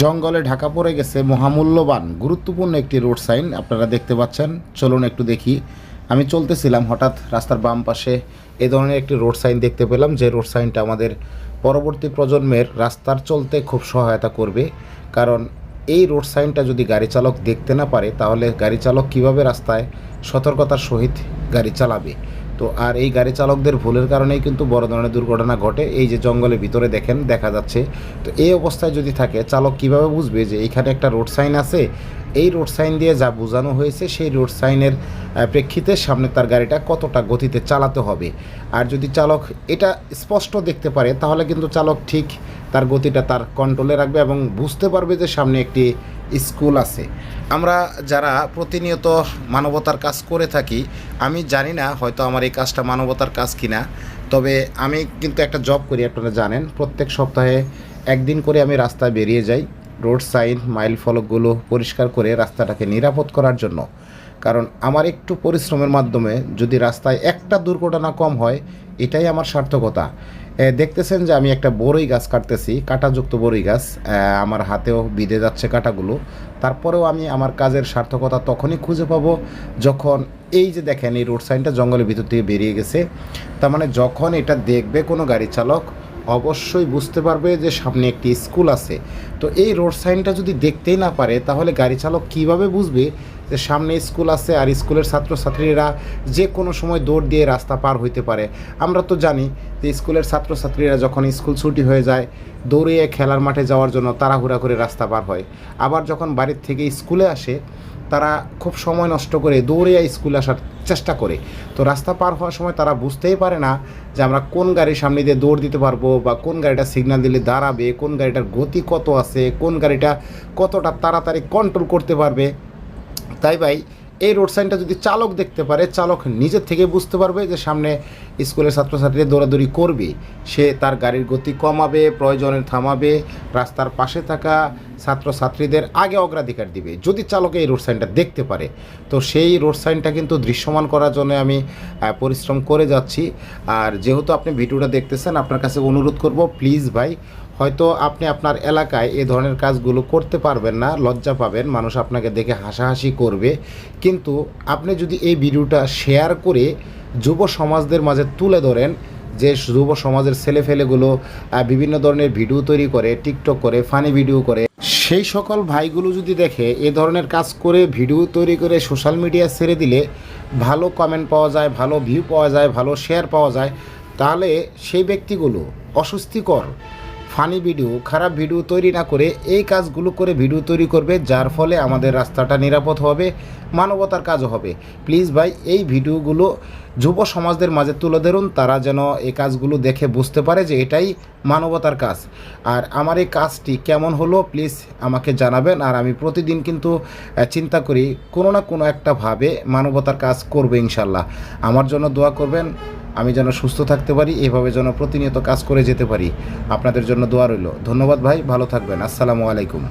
জঙ্গলে ঢাকা পড়ে গেছে মহামূল্যবান, গুরুত্বপূর্ণ একটি রোড সাইন। আপনারা দেখতে পাচ্ছেন। চলুন একটু দেখি। আমি চলতেছিলাম হঠাৎ রাস্তার বাম পাশে এ ধরনের একটি রোড সাইন দেখতে পেলাম, যে রোড সাইনটা আমাদের পরবর্তী প্রজন্মের রাস্তার চলতে খুব সহায়তা করবে। কারণ এই রোড সাইনটা যদি গাড়ি চালক দেখতে না পারে, তাহলে গাড়ি চালক কীভাবে রাস্তায় সতর্কতার সহিত গাড়ি চালাবে? তো আর এই গাড়ি চালকদের ভুলের কারণেই কিন্তু বড় ধরনের দুর্ঘটনা ঘটে। এই যে জঙ্গলের ভিতরে দেখেন, দেখা যাচ্ছে। তো এই অবস্থায় যদি থাকে, চালক কীভাবে বুঝবে যে এইখানে একটা রোড সাইন আছে? এই রোড সাইন দিয়ে যা বোঝানো হয়েছে, সেই রোড সাইনের প্রেক্ষিতে সামনে তার গাড়িটা কতটা গতিতে চালাতে হবে। আর যদি চালক এটা স্পষ্ট দেখতে পারে, তাহলে কিন্তু চালক ঠিক তার গতিটা তার কন্ট্রোলে রাখবে এবং বুঝতে পারবে যে সামনে একটি স্কুল আছে। আমরা যারা প্রতিনিয়ত মানবতার কাজ করে থাকি, আমি জানি না হয়তো আমার এই কাজটা মানবতার কাজ কিনা, তবে আমি কিন্তু একটা জব করি, আপনারা জানেন। প্রত্যেক সপ্তাহে একদিন করে আমি রাস্তায় বেরিয়ে যাই রোড সাইন মাইল ফলকগুলো পরিষ্কার করে রাস্তাটাকে নিরাপদ করার জন্য। কারণ আমার একটু পরিশ্রমের মাধ্যমে যদি রাস্তায় একটা দুর্ঘটনা কম হয়, এটাই আমার সার্থকতা। দেখতেছেন যে আমি একটা বড়ই গাছ কাটতেছি, কাঁটাযুক্ত বড়ই গাছ। আমার হাতেও বিঁধে যাচ্ছে কাঁটাগুলো। তারপরেও আমি আমার কাজের সার্থকতা তখনই খুঁজে পাবো যখন এই যে দেখেন এই রোড সাইনটা জঙ্গলের ভিতর থেকে বেরিয়ে গেছে। তার মানে যখন এটা দেখবে কোনো গাড়ি চালক অবশ্যই বুঝতে পারবে যে সামনে একটি স্কুল আছে। তো এই রোড সাইনটা যদি দেখতেই না পারে, তাহলে গাড়ি চালক কীভাবে বুঝবে যে সামনে স্কুল আছে আর স্কুলের ছাত্রছাত্রীরা যে কোনো সময় দৌড় দিয়ে রাস্তা পার হইতে পারে? আমরা তো জানি যে স্কুলের ছাত্রছাত্রীরা যখন স্কুল ছুটি হয়ে যায় দৌড়ে খেলার মাঠে যাওয়ার জন্য তাড়াহুড়া করে রাস্তা পার হয়। আবার যখন বাড়ির থেকে স্কুলে আসে তারা খুব সময় নষ্ট করে দৌড়ে স্কুলে আসার চেষ্টা করে। তো রাস্তা পার হওয়ার সময় তারা বুঝতেই পারে না যে আমরা কোন গাড়ির সামনে দিয়ে দৌড় দিতে পারব বা কোন গাড়িটা সিগন্যাল দিলে দাঁড়াবে, কোন গাড়িটার গতি কত আছে, কোন গাড়িটা কতটা তাড়াতাড়ি কন্ট্রোল করতে পারবে। তাই ভাই, এই রোড সাইনটা যদি চালক দেখতে পারে, চালক নিজের থেকে বুঝতে পারবে যে সামনে স্কুলের ছাত্রছাত্রীরা দৌড়াদৌড়ি করবে। সে তার গাড়ির গতি কমাবে, প্রয়োজনে থামাবে, রাস্তার পাশে থাকা ছাত্রছাত্রীদের আগে অগ্রাধিকার দিবে। যদি চালক এই রোড সাইনটা দেখতে পারে, তো সেই রোড সাইনটা কিন্তু দৃশ্যমান করার জন্য আমি পরিশ্রম করে যাচ্ছি। আর যেহেতু আপনি ভিডিওটা দেখতেছেন, আপনার কাছে অনুরোধ করব প্লিজ ভাই, হয়তো আপনি আপনার এলাকায় এ ধরনের কাজগুলো করতে পারবেন না, লজ্জা পাবেন, মানুষ আপনাকে দেখে হাসাহাসি করবে। কিন্তু আপনি যদি এই ভিডিওটা শেয়ার করে যুব সমাজদের মাঝে তুলে ধরেন, যে যুব সমাজের ছেলেফেলেগুলো বিভিন্ন ধরনের ভিডিও তৈরি করে টিকটক করে ফানি ভিডিও করে সেই সকল ভাইগুলো যদি দেখে এ ধরনের কাজ করে, ভিডিও তৈরি করে, সোশ্যাল মিডিয়া ছেড়ে দিলে ভালো কমেন্ট পাওয়া যায়, ভালো ভিউ পাওয়া যায়, ভালো শেয়ার পাওয়া যায়, তাহলে সেই ব্যক্তিগুলো অস্বস্তিকর ফানি ভিডিও, খারাপ ভিডিও তৈরি না করে এই কাজগুলো করে ভিডিও তৈরি করবে, যার ফলে আমাদের রাস্তাটা নিরাপদ হবে, মানবতার কাজও হবে। প্লিজ ভাই, এই ভিডিওগুলো যুব সমাজদের মাঝে তুলে ধরুন, তারা যেন এই কাজগুলো দেখে বুঝতে পারে যে এটাই মানবতার কাজ। আর আমার এই কাজটি কেমন হলো, প্লিজ আমাকে জানাবেন। আর আমি প্রতিদিন কিন্তু চিন্তা করি, কোনো না কোনো একটা ভাবে মানবতার কাজ করবে ইনশাল্লাহ। আমার জন্য দোয়া করবেন। আমি যেন সুস্থ থাকতে পারি, এভাবে যেন প্রতিনিয়ত কাজ করে যেতে পারি। আপনাদের জন্য দোয়া রইল। ধন্যবাদ ভাই, ভালো থাকবেন। আসসালামু আলাইকুম।